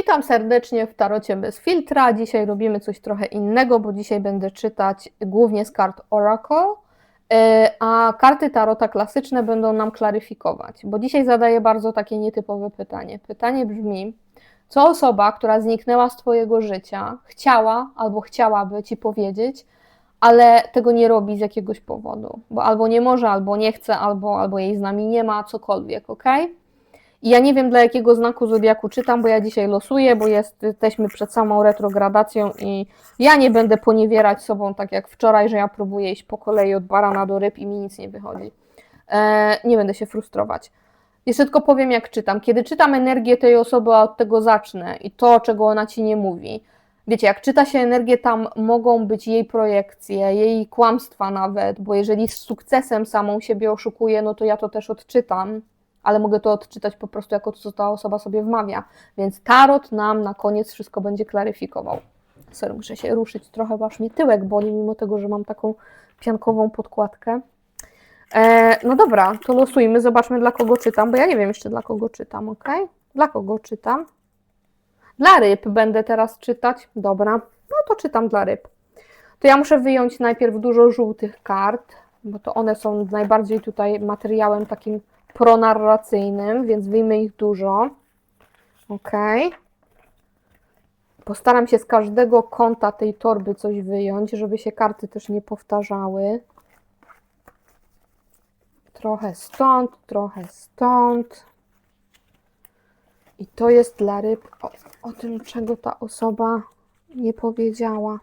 Witam serdecznie w Tarocie bez filtra. Dzisiaj robimy coś trochę innego, bo dzisiaj będę czytać głównie z kart Oracle, e, a karty Tarota klasyczne będą nam klaryfikować. Bo dzisiaj zadaję bardzo takie nietypowe pytanie. Pytanie brzmi: co osoba, która zniknęła z Twojego życia, chciała albo chciałaby Ci powiedzieć, ale tego nie robi z jakiegoś powodu, bo albo nie może, albo nie chce, albo, albo jej z nami nie ma, cokolwiek, ok? I ja nie wiem, dla jakiego znaku zodiaku czytam, bo ja dzisiaj losuję, bo jest, jesteśmy przed samą retrogradacją i ja nie będę poniewierać sobą tak jak wczoraj, że ja próbuję iść po kolei od barana do ryb i mi nic nie wychodzi. E, nie będę się frustrować. Jeszcze tylko powiem, jak czytam. Kiedy czytam energię tej osoby, a od tego zacznę i to, czego ona ci nie mówi. Wiecie, jak czyta się energię, tam mogą być jej projekcje, jej kłamstwa nawet, bo jeżeli z sukcesem samą siebie oszukuje, no to ja to też odczytam ale mogę to odczytać po prostu jako to, co ta osoba sobie wmawia. Więc tarot nam na koniec wszystko będzie klaryfikował. Sorry, muszę się ruszyć trochę, bo aż mnie tyłek boli, mimo tego, że mam taką piankową podkładkę. E, no dobra, to losujmy, zobaczmy dla kogo czytam, bo ja nie wiem jeszcze dla kogo czytam, ok? Dla kogo czytam? Dla ryb będę teraz czytać. Dobra, no to czytam dla ryb. To ja muszę wyjąć najpierw dużo żółtych kart, bo to one są najbardziej tutaj materiałem takim pronarracyjnym, więc wyjmę ich dużo. Ok. Postaram się z każdego kąta tej torby coś wyjąć, żeby się karty też nie powtarzały. Trochę stąd, trochę stąd. I to jest dla ryb o, o tym, czego ta osoba nie powiedziała.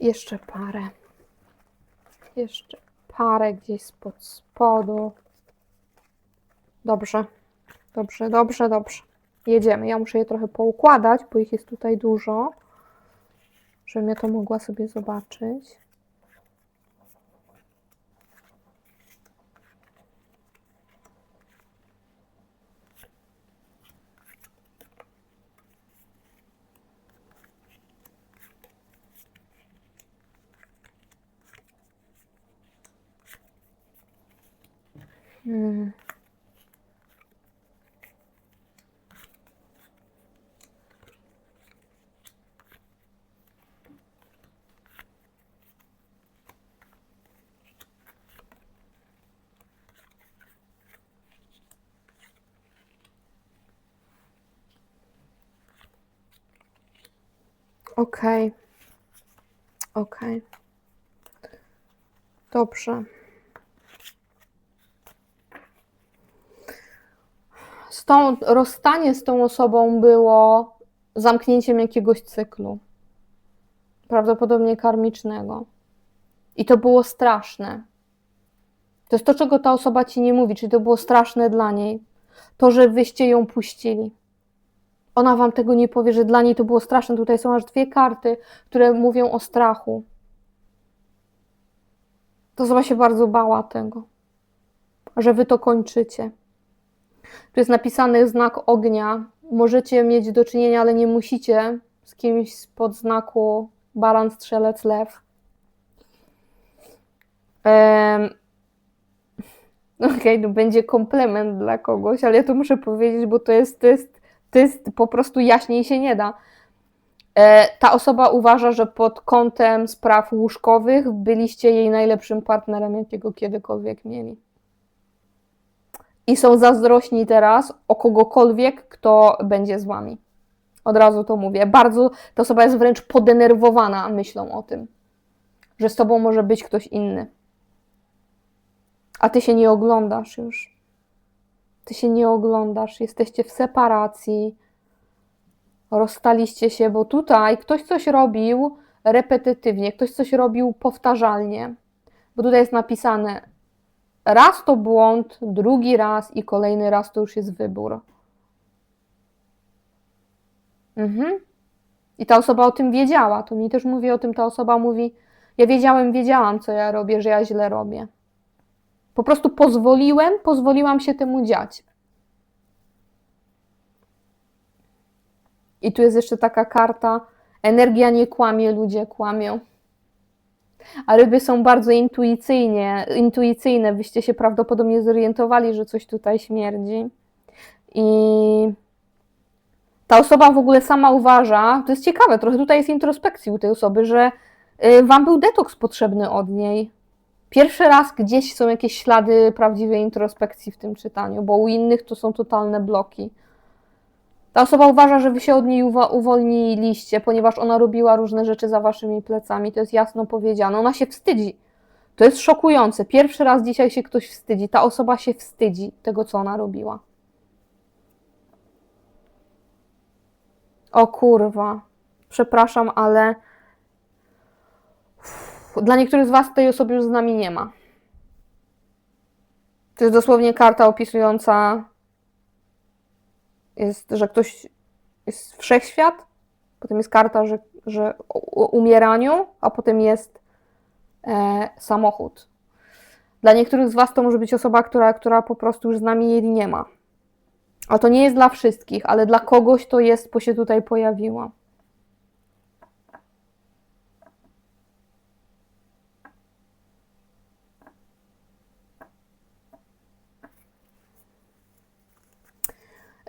Jeszcze parę. Jeszcze parę gdzieś spod spodu. Dobrze, dobrze, dobrze, dobrze. Jedziemy. Ja muszę je trochę poukładać, bo ich jest tutaj dużo, żebym ja to mogła sobie zobaczyć. Hmm. Okej. Okej. Dobrze. Z tą, rozstanie z tą osobą było zamknięciem jakiegoś cyklu. Prawdopodobnie karmicznego. I to było straszne. To jest to, czego ta osoba ci nie mówi, czyli to było straszne dla niej. To, że wyście ją puścili. Ona wam tego nie powie, że dla niej to było straszne. Tutaj są aż dwie karty, które mówią o strachu. To osoba się bardzo bała tego, że wy to kończycie. Tu jest napisany znak ognia. Możecie mieć do czynienia, ale nie musicie z kimś spod znaku baran, strzelec, lew. Um, Okej, okay, to będzie komplement dla kogoś, ale ja to muszę powiedzieć, bo to jest, to jest, to jest po prostu jaśniej się nie da. E, ta osoba uważa, że pod kątem spraw łóżkowych byliście jej najlepszym partnerem, jakiego kiedykolwiek mieli i są zazdrośni teraz o kogokolwiek, kto będzie z wami. Od razu to mówię. Bardzo ta osoba jest wręcz podenerwowana myślą o tym, że z tobą może być ktoś inny. A ty się nie oglądasz już. Ty się nie oglądasz, jesteście w separacji, rozstaliście się, bo tutaj ktoś coś robił repetytywnie, ktoś coś robił powtarzalnie. Bo tutaj jest napisane: raz to błąd, drugi raz i kolejny raz to już jest wybór. Mhm. I ta osoba o tym wiedziała. To mi też mówi o tym, ta osoba mówi: Ja wiedziałem, wiedziałam, co ja robię, że ja źle robię. Po prostu pozwoliłem, pozwoliłam się temu dziać. I tu jest jeszcze taka karta: energia nie kłamie, ludzie kłamią. A ryby są bardzo intuicyjnie, intuicyjne. Wyście się prawdopodobnie zorientowali, że coś tutaj śmierdzi. I ta osoba w ogóle sama uważa, to jest ciekawe, trochę tutaj jest introspekcji u tej osoby, że y, wam był detoks potrzebny od niej. Pierwszy raz gdzieś są jakieś ślady prawdziwej introspekcji w tym czytaniu, bo u innych to są totalne bloki. Ta osoba uważa, że wy się od niej uwolniliście, ponieważ ona robiła różne rzeczy za waszymi plecami. To jest jasno powiedziane. Ona się wstydzi. To jest szokujące. Pierwszy raz dzisiaj się ktoś wstydzi. Ta osoba się wstydzi tego, co ona robiła. O kurwa. Przepraszam, ale dla niektórych z Was tej osoby już z nami nie ma. To jest dosłownie karta opisująca, jest, że ktoś jest wszechświat, potem jest karta, że, że o umieraniu, a potem jest e, samochód. Dla niektórych z Was to może być osoba, która, która po prostu już z nami jej nie ma. A to nie jest dla wszystkich, ale dla kogoś to jest, bo się tutaj pojawiła.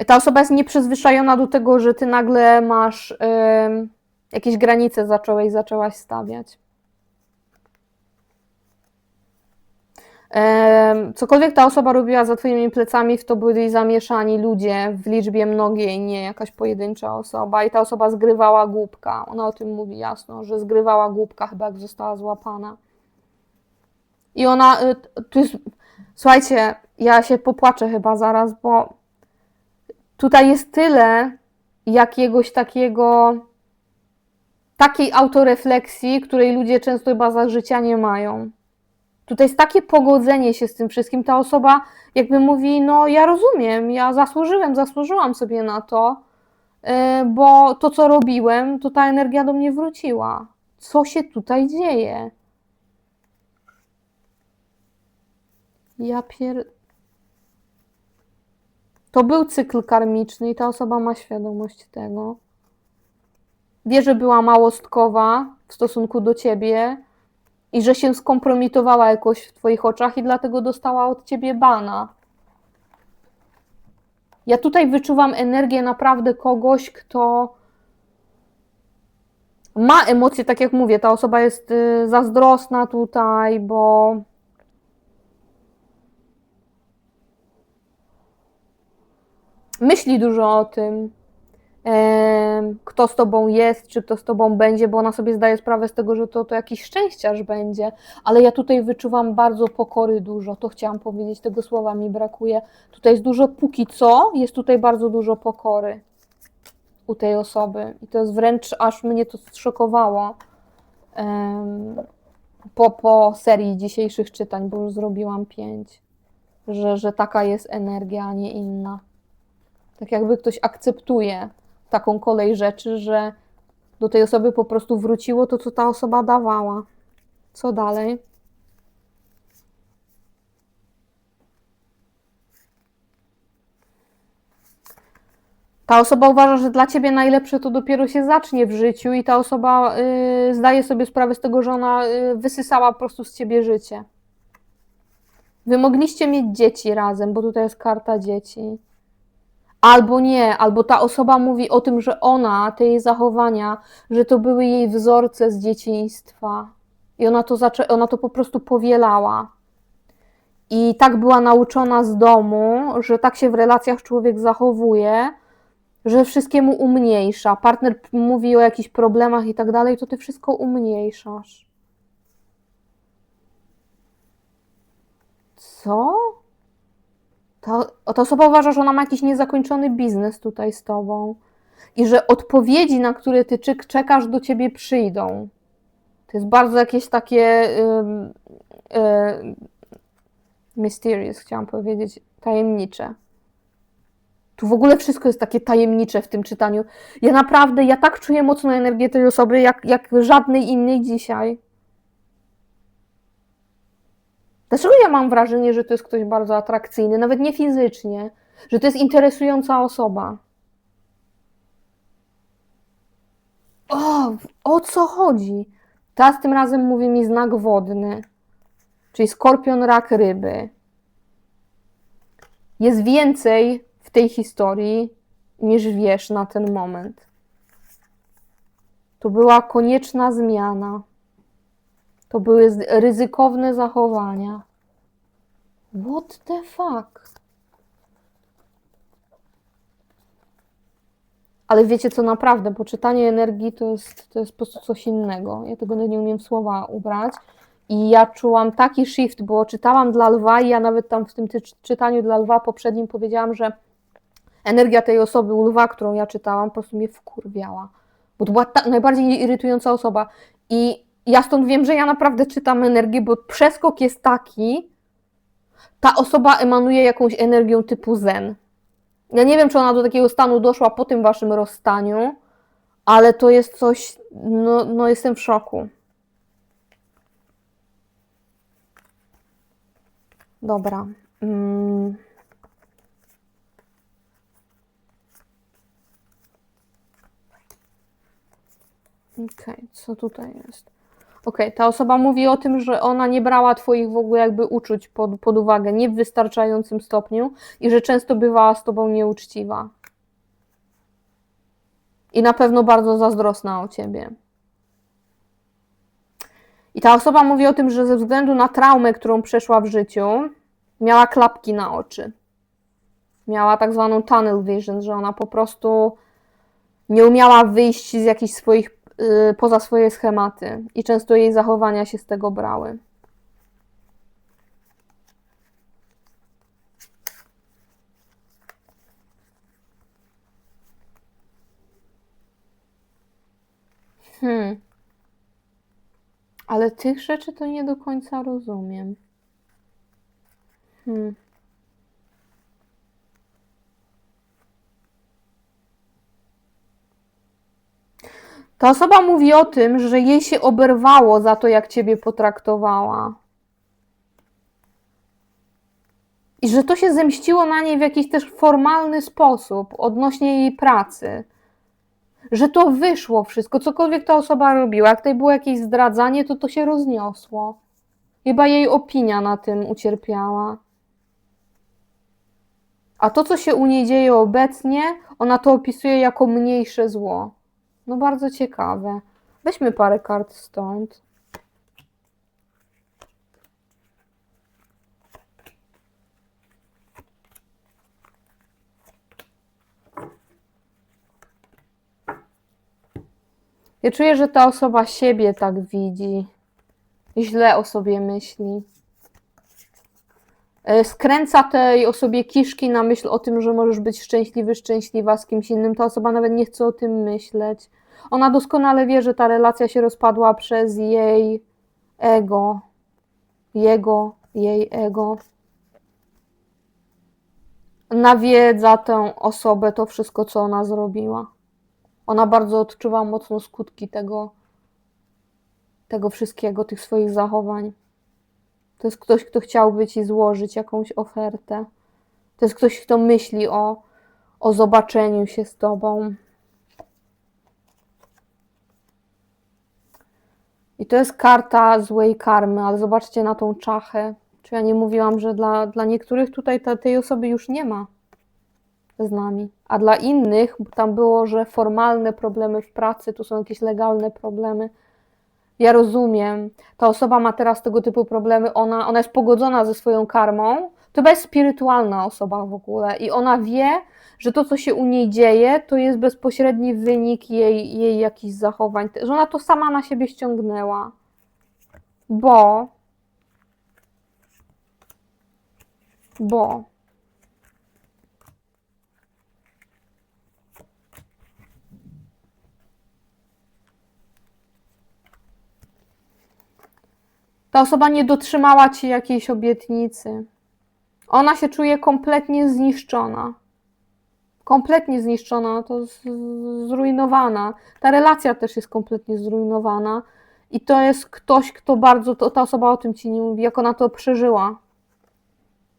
Ta osoba jest nieprzyzwyczajona do tego, że ty nagle masz jakieś granice zacząłeś, zaczęłaś stawiać. Cokolwiek ta osoba robiła za twoimi plecami, w to byli zamieszani ludzie w liczbie mnogiej, nie jakaś pojedyncza osoba. I ta osoba zgrywała głupka. Ona o tym mówi jasno, że zgrywała głupka, chyba jak została złapana. I ona, y, tu jest, słuchajcie, ja się popłaczę chyba zaraz, bo tutaj jest tyle jakiegoś takiego, takiej autorefleksji, której ludzie często chyba za życia nie mają. Tutaj jest takie pogodzenie się z tym wszystkim. Ta osoba jakby mówi, no ja rozumiem, ja zasłużyłem, zasłużyłam sobie na to, yy, bo to, co robiłem, to ta energia do mnie wróciła. Co się tutaj dzieje? Ja pier... To był cykl karmiczny i ta osoba ma świadomość tego. Wie, że była małostkowa w stosunku do ciebie i że się skompromitowała jakoś w twoich oczach i dlatego dostała od ciebie bana. Ja tutaj wyczuwam energię naprawdę kogoś, kto ma emocje, tak jak mówię, ta osoba jest y, zazdrosna tutaj, bo myśli dużo o tym, kto z tobą jest, czy kto z tobą będzie, bo ona sobie zdaje sprawę z tego, że to, to jakiś szczęściarz będzie, ale ja tutaj wyczuwam bardzo pokory dużo, to chciałam powiedzieć, tego słowa mi brakuje. Tutaj jest dużo, póki co, jest tutaj bardzo dużo pokory u tej osoby i to jest wręcz, aż mnie to zszokowało po, po serii dzisiejszych czytań, bo już zrobiłam pięć, że, że taka jest energia, a nie inna. Tak jakby ktoś akceptuje taką kolej rzeczy, że do tej osoby po prostu wróciło to, co ta osoba dawała. Co dalej? Ta osoba uważa, że dla ciebie najlepsze to dopiero się zacznie w życiu, i ta osoba y, zdaje sobie sprawę z tego, że ona y, wysysała po prostu z ciebie życie. Wy mogliście mieć dzieci razem, bo tutaj jest karta dzieci. Albo nie, albo ta osoba mówi o tym, że ona, te jej zachowania, że to były jej wzorce z dzieciństwa. I ona to, ona to po prostu powielała. I tak była nauczona z domu, że tak się w relacjach człowiek zachowuje, że wszystkiemu umniejsza. Partner mówi o jakichś problemach i tak dalej, to ty wszystko umniejszasz. Co? Ta, ta osoba uważa, że ona ma jakiś niezakończony biznes tutaj z tobą i że odpowiedzi, na które ty czek- czekasz, do ciebie przyjdą. To jest bardzo jakieś takie y, mysterious, chciałam powiedzieć, tajemnicze. Tu w ogóle wszystko jest takie tajemnicze w tym czytaniu. Ja naprawdę, ja tak czuję mocno energię tej osoby, jak, jak żadnej innej dzisiaj. Dlaczego ja mam wrażenie, że to jest ktoś bardzo atrakcyjny, nawet nie fizycznie, że to jest interesująca osoba? O, o co chodzi? Teraz tym razem mówi mi znak wodny, czyli skorpion, rak, ryby. Jest więcej w tej historii niż wiesz na ten moment. To była konieczna zmiana. To były ryzykowne zachowania. What the fuck? Ale wiecie co naprawdę, bo czytanie energii to jest, to jest po prostu coś innego. Ja tego nie umiem słowa ubrać. I ja czułam taki shift, bo czytałam dla lwa i ja nawet tam w tym ty- czytaniu dla lwa poprzednim powiedziałam, że energia tej osoby u lwa, którą ja czytałam, po prostu mnie wkurwiała. Bo to była ta, najbardziej irytująca osoba. I ja stąd wiem, że ja naprawdę czytam energię, bo przeskok jest taki, ta osoba emanuje jakąś energią typu zen. Ja nie wiem, czy ona do takiego stanu doszła po tym waszym rozstaniu, ale to jest coś, no, no jestem w szoku. Dobra. Mm. Okej, co tutaj jest? Okej, ta osoba mówi o tym, że ona nie brała twoich w ogóle jakby uczuć pod, pod uwagę, nie w wystarczającym stopniu i że często bywała z tobą nieuczciwa. I na pewno bardzo zazdrosna o ciebie. I ta osoba mówi o tym, że ze względu na traumę, którą przeszła w życiu, miała klapki na oczy. Miała tak zwaną tunnel vision, że ona po prostu nie umiała wyjść z jakichś swoich, poza swoje schematy i często jej zachowania się z tego brały. Hmm. Ale tych rzeczy to nie do końca rozumiem. Hmm. Ta osoba mówi o tym, że jej się oberwało za to, jak ciebie potraktowała. I że to się zemściło na niej w jakiś też formalny sposób odnośnie jej pracy. Że to wyszło wszystko, cokolwiek ta osoba robiła. Jak tutaj było jakieś zdradzanie, to to się rozniosło. Chyba jej opinia na tym ucierpiała. A to, co się u niej dzieje obecnie, ona to opisuje jako mniejsze zło. No bardzo ciekawe. Weźmy parę kart stąd. Ja czuję, że ta osoba siebie tak widzi. Źle o sobie myśli. E, Skręca tej osobie kiszki na myśl o tym, że możesz być szczęśliwy, szczęśliwa z kimś innym. Ta osoba nawet nie chce o tym myśleć. Ona doskonale wie, że ta relacja się rozpadła przez jej ego. Jego, jej ego. Nawiedza tę osobę to wszystko, co ona zrobiła. Ona bardzo odczuwa mocno skutki tego, tego wszystkiego, tych swoich zachowań. To jest ktoś, kto chciałby ci złożyć jakąś ofertę. To jest ktoś, kto myśli o, o zobaczeniu się z tobą. I to jest karta złej karmy, ale zobaczcie na tą czachę. Czy ja nie mówiłam, że dla, dla niektórych tutaj ta, tej osoby już nie ma z nami, a dla innych tam było, że formalne problemy w pracy, tu są jakieś legalne problemy. Ja rozumiem, ta osoba ma teraz tego typu problemy, ona, ona jest pogodzona ze swoją karmą, to chyba jest spirytualna osoba w ogóle i ona wie, że to, co się u niej dzieje, to jest bezpośredni wynik jej, jej jakichś zachowań, że ona to sama na siebie ściągnęła. Bo, bo ta osoba nie dotrzymała ci jakiejś obietnicy. Ona się czuje kompletnie zniszczona. Kompletnie zniszczona, to zrujnowana. Ta relacja też jest kompletnie zrujnowana. I to jest ktoś, kto bardzo, to, ta osoba o tym ci nie mówi, jak ona to przeżyła.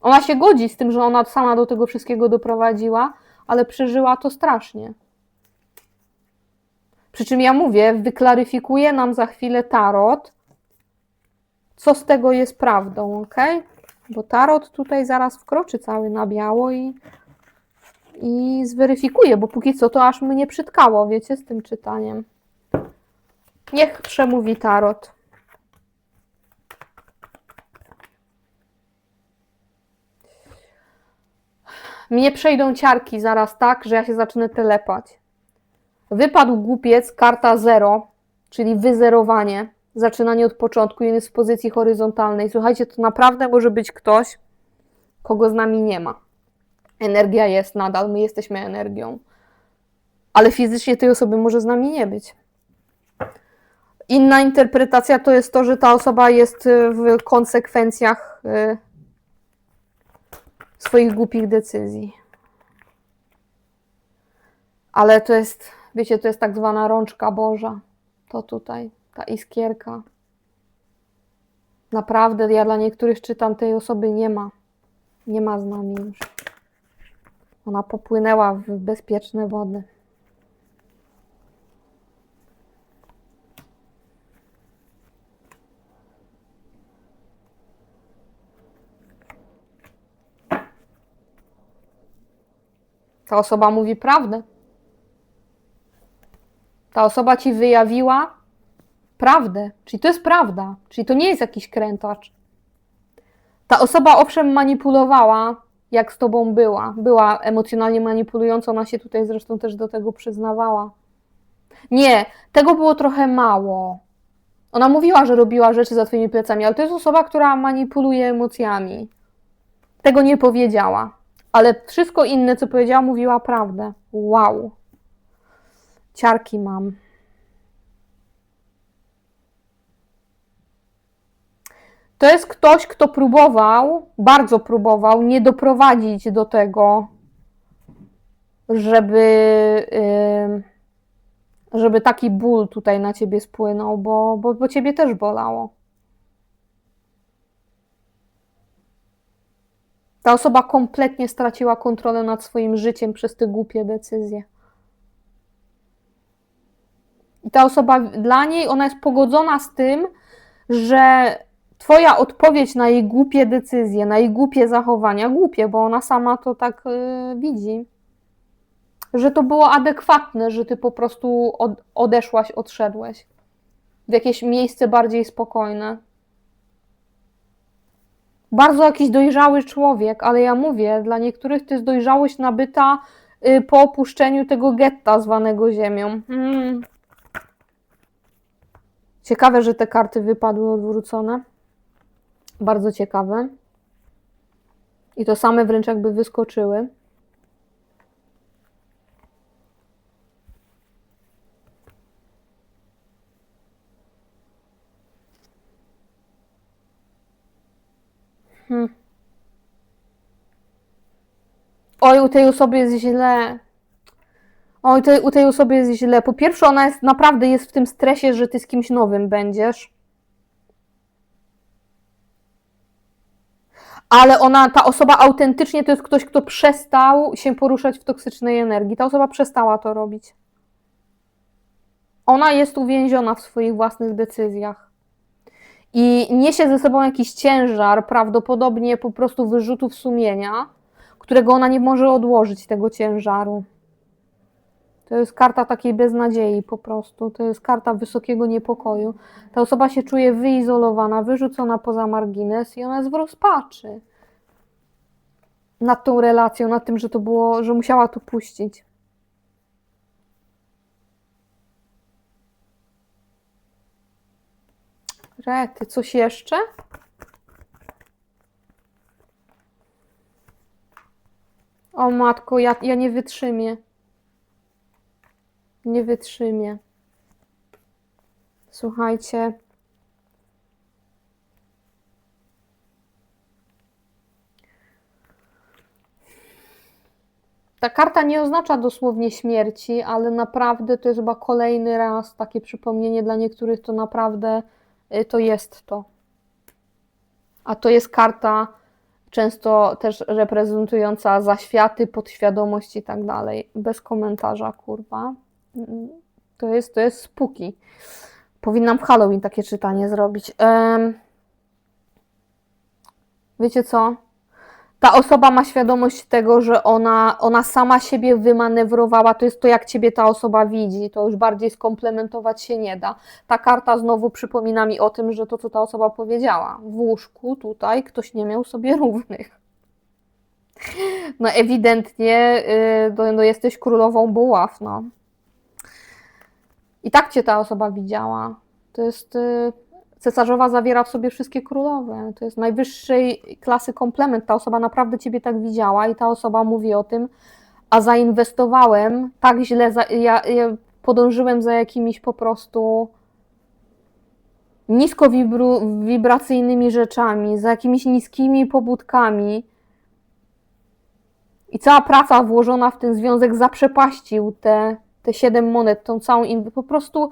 Ona się godzi z tym, że ona sama do tego wszystkiego doprowadziła, ale przeżyła to strasznie. Przy czym ja mówię, wyklaryfikuje nam za chwilę tarot, co z tego jest prawdą, ok? Bo tarot tutaj zaraz wkroczy cały na biało i, i zweryfikuję, bo póki co to aż mnie przytkało, wiecie, z tym czytaniem. Niech przemówi tarot. Mnie przejdą ciarki zaraz tak, że ja się zacznę telepać. Wypadł głupiec, karta 0, czyli wyzerowanie, zaczynanie od początku on jest w pozycji horyzontalnej. Słuchajcie, to naprawdę może być ktoś, kogo z nami nie ma. Energia jest nadal, my jesteśmy energią, ale fizycznie tej osoby może z nami nie być. Inna interpretacja to jest to, że ta osoba jest y, w konsekwencjach y, swoich głupich decyzji. Ale to jest, wiecie, to jest tak zwana rączka Boża. To tutaj, ta iskierka. Naprawdę, ja dla niektórych czytam, tej osoby nie ma. Nie ma z nami już. Ona popłynęła w bezpieczne wody. Ta osoba mówi prawdę. Ta osoba ci wyjawiła prawdę. Czyli to jest prawda. Czyli to nie jest jakiś krętacz. Ta osoba owszem manipulowała, jak z tobą była. Była emocjonalnie manipulująca, ona się tutaj zresztą też do tego przyznawała. Nie, tego było trochę mało. Ona mówiła, że robiła rzeczy za twoimi plecami, ale to jest osoba, która manipuluje emocjami. Tego nie powiedziała. Ale wszystko inne, co powiedziała, mówiła prawdę. Wow. Ciarki mam. To jest ktoś, kto próbował, bardzo próbował, nie doprowadzić do tego, żeby, żeby taki ból tutaj na ciebie spłynął, bo, bo, bo ciebie też bolało. Ta osoba kompletnie straciła kontrolę nad swoim życiem przez te głupie decyzje. I ta osoba, dla niej, ona jest pogodzona z tym, że Twoja odpowiedź na jej głupie decyzje, na jej głupie zachowania, głupie, bo ona sama to tak yy, widzi, że to było adekwatne, że ty po prostu od, odeszłaś, odszedłeś w jakieś miejsce bardziej spokojne. Bardzo jakiś dojrzały człowiek, ale ja mówię, dla niektórych to jest dojrzałość nabyta yy, po opuszczeniu tego getta zwanego ziemią. Hmm. Ciekawe, że te karty wypadły odwrócone. Bardzo ciekawe. I to same wręcz jakby wyskoczyły. Hmm. Oj, u tej osoby jest źle. Oj, tej, u tej osoby jest źle. Po pierwsze, ona jest naprawdę jest w tym stresie, że ty z kimś nowym będziesz. Ale ona, ta osoba autentycznie to jest ktoś, kto przestał się poruszać w toksycznej energii. Ta osoba przestała to robić. Ona jest uwięziona w swoich własnych decyzjach. I niesie ze sobą jakiś ciężar, prawdopodobnie po prostu wyrzutów sumienia, którego ona nie może odłożyć, tego ciężaru. To jest karta takiej beznadziei po prostu. To jest karta wysokiego niepokoju. Ta osoba się czuje wyizolowana, wyrzucona poza margines i ona jest w rozpaczy nad tą relacją, nad tym, że to było, że musiała to puścić. Rety, coś jeszcze? O matko, ja, ja nie wytrzymię. Nie wytrzymię. Słuchajcie. Ta karta nie oznacza dosłownie śmierci, ale naprawdę to jest chyba kolejny raz takie przypomnienie dla niektórych, to naprawdę y, to jest to. A to jest karta często też reprezentująca zaświaty, podświadomość i tak dalej. Bez komentarza, kurwa. To jest, to jest spuki. Powinnam w Halloween takie czytanie zrobić. Um, wiecie co? ta osoba ma świadomość tego, że ona, ona sama siebie wymanewrowała, to jest to, jak ciebie ta osoba widzi, to już bardziej skomplementować się nie da. Ta karta znowu przypomina mi o tym, że to, co ta osoba powiedziała, w łóżku tutaj ktoś nie miał sobie równych. No ewidentnie y, no, no jesteś królową buław, no. I tak cię ta osoba widziała. To jest y, cesarzowa zawiera w sobie wszystkie królowe. To jest najwyższej klasy komplement. Ta osoba naprawdę ciebie tak widziała i ta osoba mówi o tym, a zainwestowałem tak źle, za, ja, ja podążyłem za jakimiś po prostu nisko wibru, wibracyjnymi rzeczami, za jakimiś niskimi pobudkami. I cała praca włożona w ten związek zaprzepaścił te, te siedem monet, tą całą inw- po prostu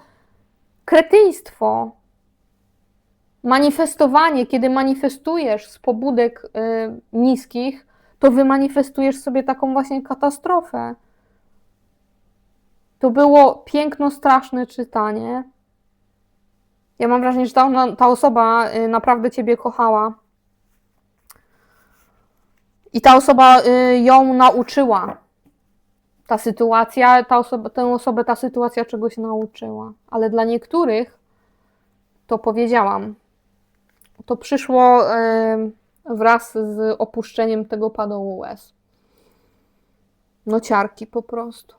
kretyństwo. Manifestowanie, kiedy manifestujesz z pobudek y, niskich, to wymanifestujesz sobie taką właśnie katastrofę. To było piękno, straszne czytanie. Ja mam wrażenie, że ta, ta osoba y, naprawdę Ciebie kochała. I ta osoba y, ją nauczyła. Ta sytuacja, ta osoba, tę osobę ta sytuacja czegoś nauczyła. Ale dla niektórych, to powiedziałam, to przyszło wraz z opuszczeniem tego padołu łez. No ciarki po prostu.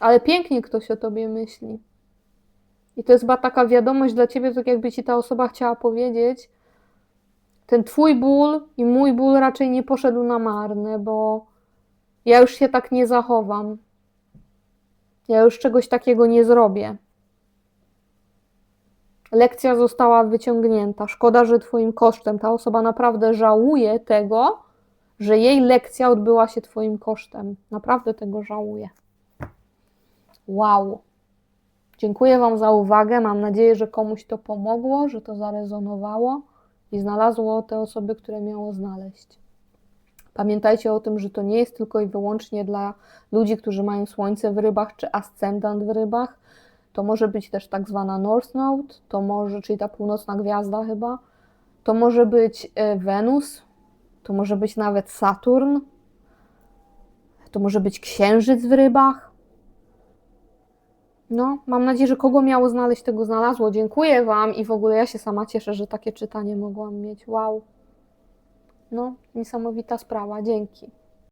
Ale pięknie ktoś o tobie myśli. I to jest chyba taka wiadomość dla ciebie, tak jakby ci ta osoba chciała powiedzieć, ten twój ból i mój ból raczej nie poszedł na marne, bo ja już się tak nie zachowam. Ja już czegoś takiego nie zrobię. Lekcja została wyciągnięta. Szkoda, że Twoim kosztem. Ta osoba naprawdę żałuje tego, że jej lekcja odbyła się Twoim kosztem. Naprawdę tego żałuje. Wow. Dziękuję Wam za uwagę. Mam nadzieję, że komuś to pomogło, że to zarezonowało i znalazło te osoby, które miało znaleźć. Pamiętajcie o tym, że to nie jest tylko i wyłącznie dla ludzi, którzy mają słońce w rybach czy ascendant w rybach. To może być też tak zwana North Node, to może, czyli ta północna gwiazda chyba. To może być e, Wenus, to może być nawet Saturn, to może być Księżyc w rybach. No, mam nadzieję, że kogo miało znaleźć, tego znalazło. Dziękuję Wam i w ogóle ja się sama cieszę, że takie czytanie mogłam mieć. Wow. No, niesamowita sprawa. Dzięki.